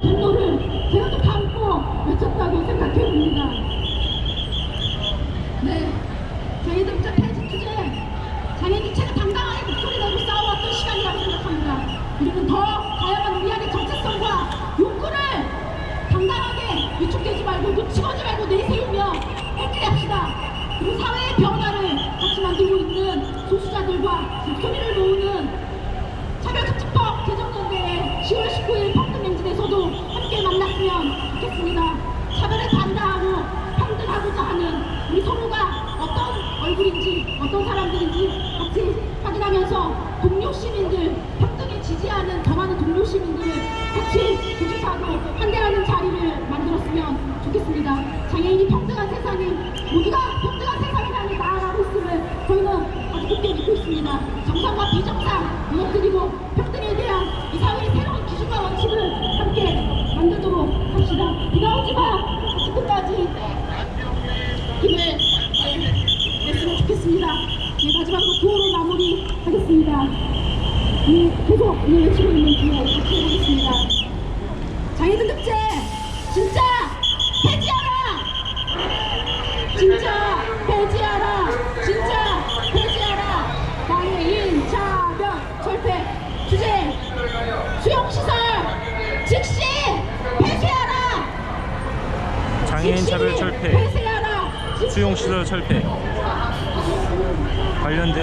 분노를 제가 좀 담고 외쳤다고 생각해 봅니다. 네, 저희들 저 폐지 투쟁 장애인체가 당당하게 목소리 내고 싸워왔던 시간이라고 생각합니다. 그리고 더 다양한 우리안의 정체성과 욕구를 당당하게 위축되지 말고 놓치거지 말고 내세우며 해결합시다. 그리고 사회의 변화를 같이 만들고 있는 소수자들과 목소리를 모으는 차별특집법 개정연대회 10월 19일 평등행진에서도 함께 만났으면 좋겠습니다. 차별에 반대하고 평등하고자 하는 우리 서로가 어떤 얼굴인지 어떤 사람들인지 같이 확인하면서 동료 시민들 평등에 지지하는 더 많은 동료 시민들을 같이 조직하고 환대하는 자리를 만들었으면 좋겠습니다. 장애인이 평등한 세상이 모두가 평등한 세상이라는 나아가고 있음을 저희는 아주 굳게 믿고 있습니다. 정상과 비정상 무너뜨리고 평등에 대한 이 사회의 새로운 기준과 원칙을 함께 만들도록 합시다. 비가 오지마 같이 끝까지 힘을 내- 냈으면 좋겠습니다. 네, 마지막으로 구호로 마무리하겠습니다. 음, 계속 오늘 외치고 있는 구호 같이 하겠습니다. 장애인 등급제 진짜 폐지하라! 진짜 폐지하라! 진짜 폐지하라! 장애인 차별 철폐 주제 수용시설 즉시 폐쇄하라! 장애인 차별 철폐, 폐쇄하라! 수용시설 철폐 관련된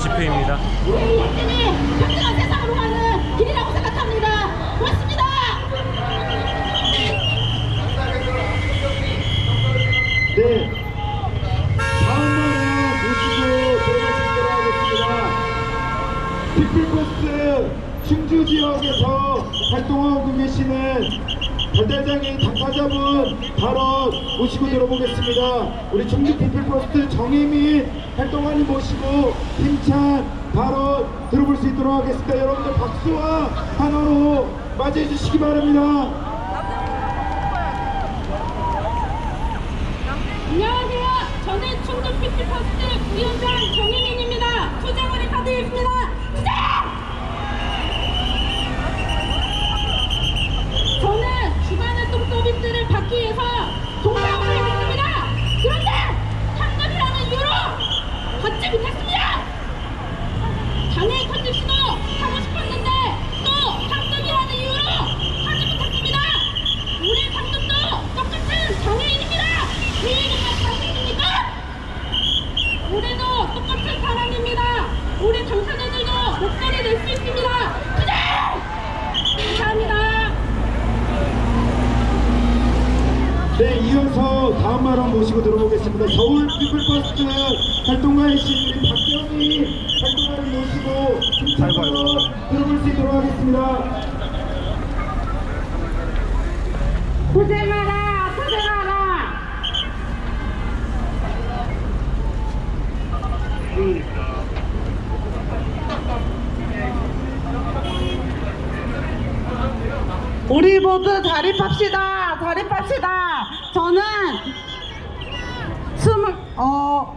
집회입니다. 고맙습니다. 네. 다음번에 모시고 하겠습니다. 피플버스 충주 지역에서 활동하고 계시는 발달장애인 당사자분 발언 모시고 들어보겠습니다. 우리 충주 피플버스 정혜민 활동하는 모시고 힘찬 발언 들어볼 수 있도록 하겠습니다. 여러분들 박수와 환호로 맞이해 주시기 바랍니다. 안녕하세요. 저는 충북 피플퍼스트 부위원장 정혜민입니다. 투쟁을 인사드리겠습니다. 투쟁! 저는 주간의 똥서비스를 받기 위해서 동사무를 했습니다. 그런데 현금이라는 이유로 받지 못했습니다. 장애인 컨텐츠도 하고 싶었는데 또 현금이라는 이유로 하지 못했습니다. 우리 상금도 똑같은 장애인입니다. 그 얘기가 사실입니까? 우리도 똑같은 사람입니다. 우리 당사자들도 목소리 낼 수 있습니다. 투쟁! 감사합니다. 네, 이어서 다음 발언 모시고 들어보겠습니다. 서울 피플버스트 활동가이신 우리 박경희 활동가를 모시고. 힘차게 들어볼 수 있도록 하겠습니다. 투쟁하라! 투쟁하라! 우리 모두 자립합시다. 자립합시다. 저는 스물 어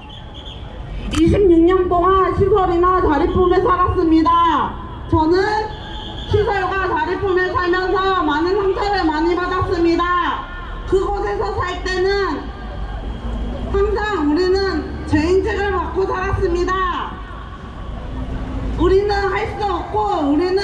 26년 동안 시설이나 자립품에 살았습니다. 저는 시설과 자립품에 살면서 많은 상처를 많이 받았습니다. 그곳에서 살 때는 항상 우리는 죄인책을 받고 살았습니다. 우리는 할 수 없고 우리는